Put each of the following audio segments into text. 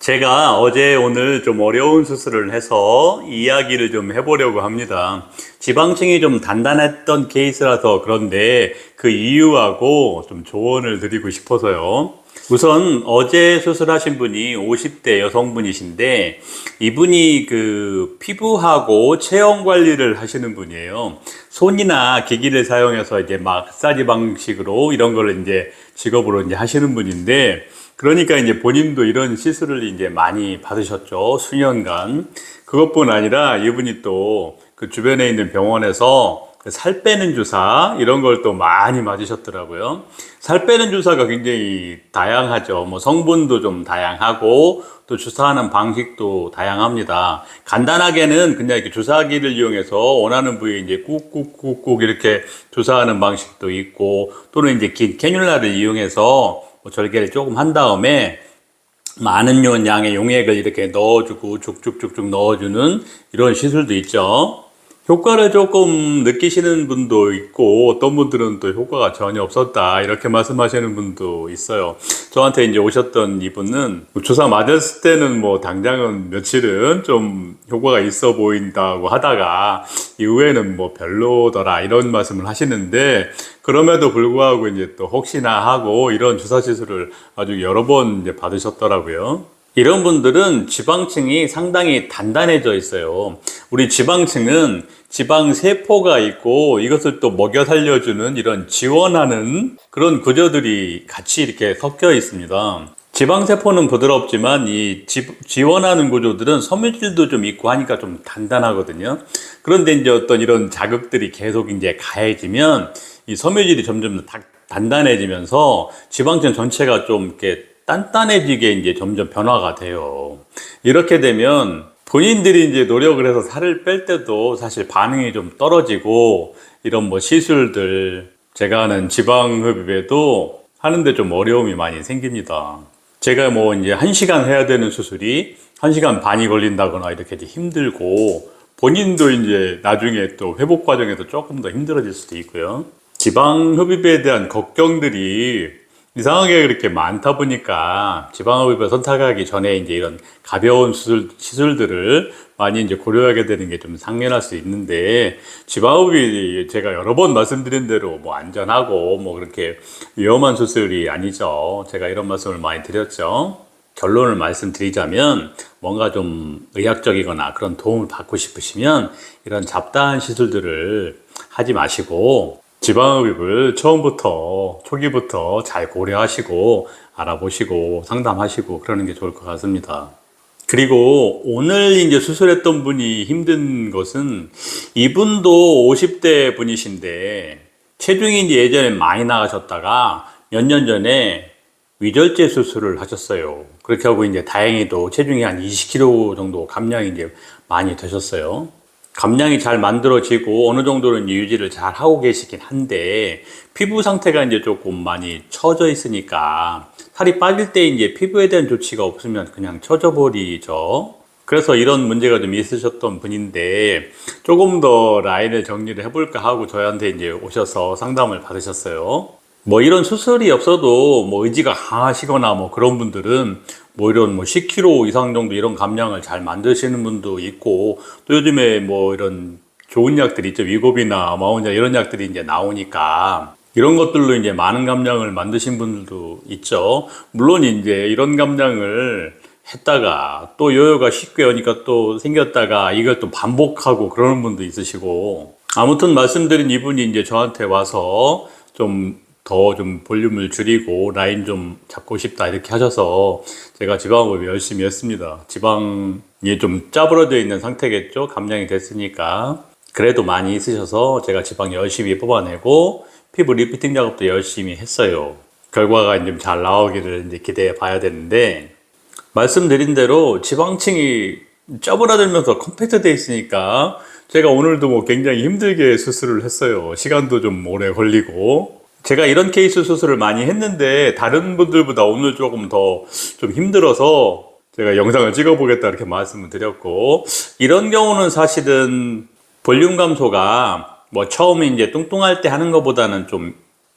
제가 어제 오늘 좀 어려운 수술을 해서 이야기를 좀 해보려고 합니다. 지방층이 좀 단단했던 케이스라서 그런데 그 이유하고 좀 조언을 드리고 싶어서요. 우선 어제 수술하신 분이 50대 여성분이신데 이분이 그 피부하고 체형 관리를 하시는 분이에요. 손이나 기기를 사용해서 이제 마사지 방식으로 이런 걸 이제 직업으로 이제 하시는 분인데 그러니까 이제 본인도 이런 시술을 이제 많이 받으셨죠. 수년간. 그것뿐 아니라 이분이 또 그 주변에 있는 병원에서 그살 빼는 주사 이런 걸 또 많이 맞으셨더라고요. 살 빼는 주사가 굉장히 다양하죠. 뭐 성분도 좀 다양하고 또 주사하는 방식도 다양합니다. 간단하게는 그냥 이렇게 주사기를 이용해서 원하는 부위에 이제 꾹꾹꾹꾹 이렇게 주사하는 방식도 있고 또는 이제 긴 캐뉼라를 이용해서 뭐 절개를 조금 한 다음에 많은 요- 양의 용액을 이렇게 넣어주고 쭉쭉쭉쭉 넣어주는 이런 시술도 있죠. 효과를 조금 느끼시는 분도 있고 어떤 분들은 또 효과가 전혀 없었다 이렇게 말씀하시는 분도 있어요. 저한테 이제 오셨던 이분은 주사 맞았을 때는 뭐 당장은 며칠은 좀 효과가 있어 보인다고 하다가 이후에는 뭐 별로더라 이런 말씀을 하시는데 그럼에도 불구하고 이제 또 혹시나 하고 이런 주사 시술을 아주 여러 번 이제 받으셨더라고요. 이런 분들은 지방층이 상당히 단단해져 있어요. 우리 지방층은 지방 세포가 있고 이것을 또 먹여 살려주는 이런 지원하는 그런 구조들이 같이 이렇게 섞여 있습니다. 지방 세포는 부드럽지만 이 지, 지원하는 구조들은 섬유질도 좀 있고 하니까 좀 단단하거든요. 그런데 이제 어떤 이런 자극들이 계속 이제 가해지면 이 섬유질이 점점 다- 단단해지면서 지방층 전체가 좀 이렇게 단단해지게 이제 점점 변화가 돼요. 이렇게 되면 본인들이 이제 노력을 해서 살을 뺄 때도 사실 반응이 좀 떨어지고 이런 뭐 시술들 제가 하는 지방 흡입에도 하는데 좀 어려움이 많이 생깁니다. 제가 뭐 이제 한 시간 해야 되는 수술이 한 시간 반이 걸린다거나 이렇게 힘들고 본인도 이제 나중에 또 회복 과정에서 조금 더 힘들어질 수도 있고요. 지방 흡입에 대한 걱정들이 이상하게 그렇게 많다 보니까 지방흡입을 선택하기 전에 이제 이런 가벼운 수술, 시술들을 많이 이제 고려하게 되는 게 좀 상연할 수 있는데 지방흡입이 제가 여러 번 말씀드린 대로 뭐 안전하고 뭐 그렇게 위험한 수술이 아니죠. 제가 이런 말씀을 많이 드렸죠. 결론을 말씀드리자면 뭔가 좀 의학적이거나 그런 도움을 받고 싶으시면 이런 잡다한 시술들을 하지 마시고 지방흡입을 처음부터 초기부터 잘 고려하시고 알아보시고 상담하시고 그러는 게 좋을 것 같습니다. 그리고 오늘 이제 수술했던 분이 힘든 것은 이분도 50대 분이신데 체중이 이제 예전에 많이 나가셨다가 몇 년 전에 위절제 수술을 하셨어요. 그렇게 하고 이제 다행히도 체중이 한 20kg 정도 감량이 이제 많이 되셨어요. 감량이 잘 만들어지고 어느 정도는 유지를 잘 하고 계시긴 한데 피부 상태가 이제 조금 많이 처져 있으니까 살이 빠질 때 이제 피부에 대한 조치가 없으면 그냥 처져 버리죠. 그래서 이런 문제가 좀 있으셨던 분인데 조금 더 라인을 정리를 해볼까 하고 저희한테 이제 오셔서 상담을 받으셨어요. 뭐 이런 수술이 없어도 뭐 의지가 강하시거나 뭐 그런 분들은 뭐 이런 뭐 10kg 이상 정도 이런 감량을 잘 만드시는 분도 있고 또 요즘에 뭐 이런 좋은 약들이 있죠. 위고비나 마운자 이런 약들이 이제 나오니까 이런 것들로 이제 많은 감량을 만드신 분들도 있죠. 물론 이제 이런 감량을 했다가 또 요요가 쉽게 오니까 또 생겼다가 이걸 또 반복하고 그러는 분도 있으시고 아무튼 말씀드린 이분이 이제 저한테 와서 좀 더 좀 볼륨을 줄이고 라인 좀 잡고 싶다 이렇게 하셔서 제가 지방흡입 열심히 했습니다. 지방이 좀 짜부러져 있는 상태겠죠. 감량이 됐으니까. 그래도 많이 있으셔서 제가 지방 열심히 뽑아내고 피부 리프팅 작업도 열심히 했어요. 결과가 이제 잘 나오기를 이제 기대해 봐야 되는데 말씀드린 대로 지방층이 쩌부라들면서 컴팩트 돼 있으니까 제가 오늘도 뭐 굉장히 힘들게 수술을 했어요. 시간도 좀 오래 걸리고. 제가 이런 케이스 수술을 많이 했는데 다른 분들보다 오늘 조금 더 좀 힘들어서 제가 영상을 찍어보겠다 이렇게 말씀을 드렸고 이런 경우는 사실은 볼륨 감소가 뭐 처음에 이제 뚱뚱할 때 하는 것보다는 좀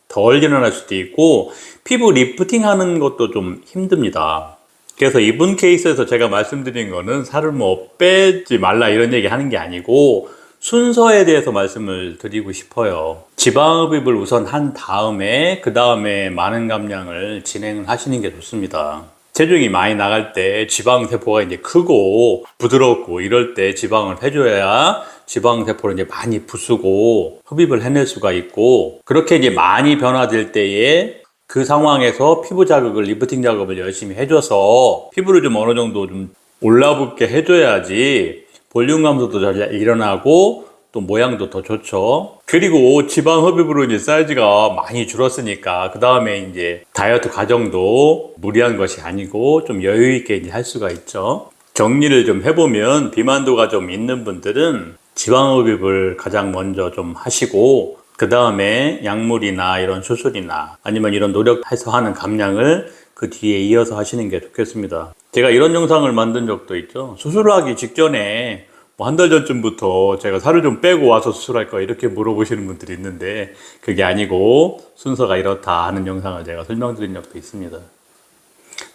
덜 일어날 수도 있고 피부 리프팅 하는 것도 좀 힘듭니다. 그래서 이분 케이스에서 제가 말씀드린 거는 살을 뭐 빼지 말라 이런 얘기 하는 게 아니고 순서에 대해서 말씀을 드리고 싶어요. 지방흡입을 우선 한 다음에 그 다음에 많은 감량을 진행을 하시는 게 좋습니다. 체중이 많이 나갈 때 지방 세포가 이제 크고 부드럽고 이럴 때 지방을 해줘야 지방 세포를 이제 많이 부수고 흡입을 해낼 수가 있고 그렇게 이제 많이 변화될 때에 그 상황에서 피부 자극을 리프팅 작업을 열심히 해줘서 피부를 좀 어느 정도 좀 올라붙게 해줘야지 볼륨 감소도 잘 일어나고 또 모양도 더 좋죠. 그리고 지방 흡입으로 이제 사이즈가 많이 줄었으니까 그 다음에 이제 다이어트 과정도 무리한 것이 아니고 좀 여유 있게 이제 할 수가 있죠. 정리를 좀 해보면 비만도가 좀 있는 분들은 지방 흡입을 가장 먼저 좀 하시고 그 다음에 약물이나 이런 수술이나 아니면 이런 노력해서 하는 감량을 그 뒤에 이어서 하시는 게 좋겠습니다. 제가 이런 영상을 만든 적도 있죠. 수술을 하기 직전에 뭐 한 달 전쯤부터 제가 살을 좀 빼고 와서 수술할 거 이렇게 물어보시는 분들이 있는데 그게 아니고 순서가 이렇다 하는 영상을 제가 설명드린 적도 있습니다.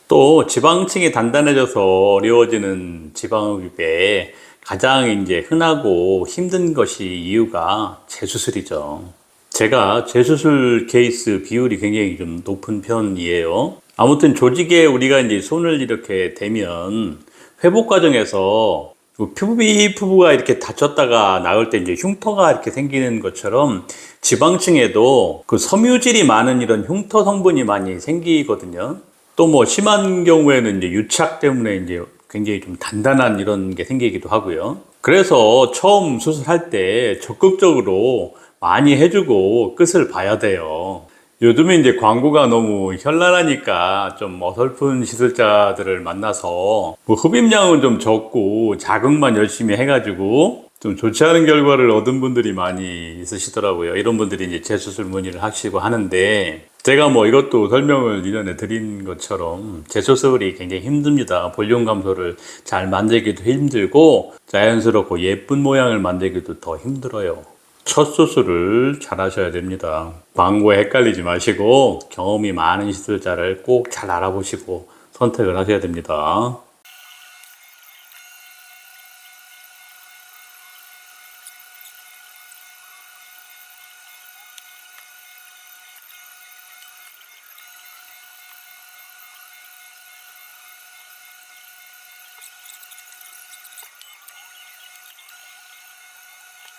또 지방층이 단단해져서 어려워지는 지방흡입에 가장 이제 흔하고 힘든 것이 이유가 재수술이죠. 제가 재수술 케이스 비율이 굉장히 좀 높은 편이에요. 아무튼 조직에 우리가 이제 손을 이렇게 대면 회복 과정에서 그 피부비 피부가 이렇게 다쳤다가 나올 때 이제 흉터가 이렇게 생기는 것처럼 지방층에도 그 섬유질이 많은 이런 흉터 성분이 많이 생기거든요. 또 뭐 심한 경우에는 이제 유착 때문에 이제 굉장히 좀 단단한 이런 게 생기기도 하고요. 그래서 처음 수술할 때 적극적으로 많이 해주고 끝을 봐야 돼요. 요즘에 이제 광고가 너무 현란하니까 좀 어설픈 시술자들을 만나서 뭐 흡입량은 좀 적고 자극만 열심히 해가지고 좀 좋지 않은 결과를 얻은 분들이 많이 있으시더라고요. 이런 분들이 이제 재수술 문의를 하시고 하는데 제가 뭐 이것도 설명을 이전에 드린 것처럼 재수술이 굉장히 힘듭니다. 볼륨 감소를 잘 만들기도 힘들고 자연스럽고 예쁜 모양을 만들기도 더 힘들어요. 첫 수술을 잘 하셔야 됩니다. 광고에 헷갈리지 마시고 경험이 많은 시술자를 꼭 잘 알아보시고 선택을 하셔야 됩니다.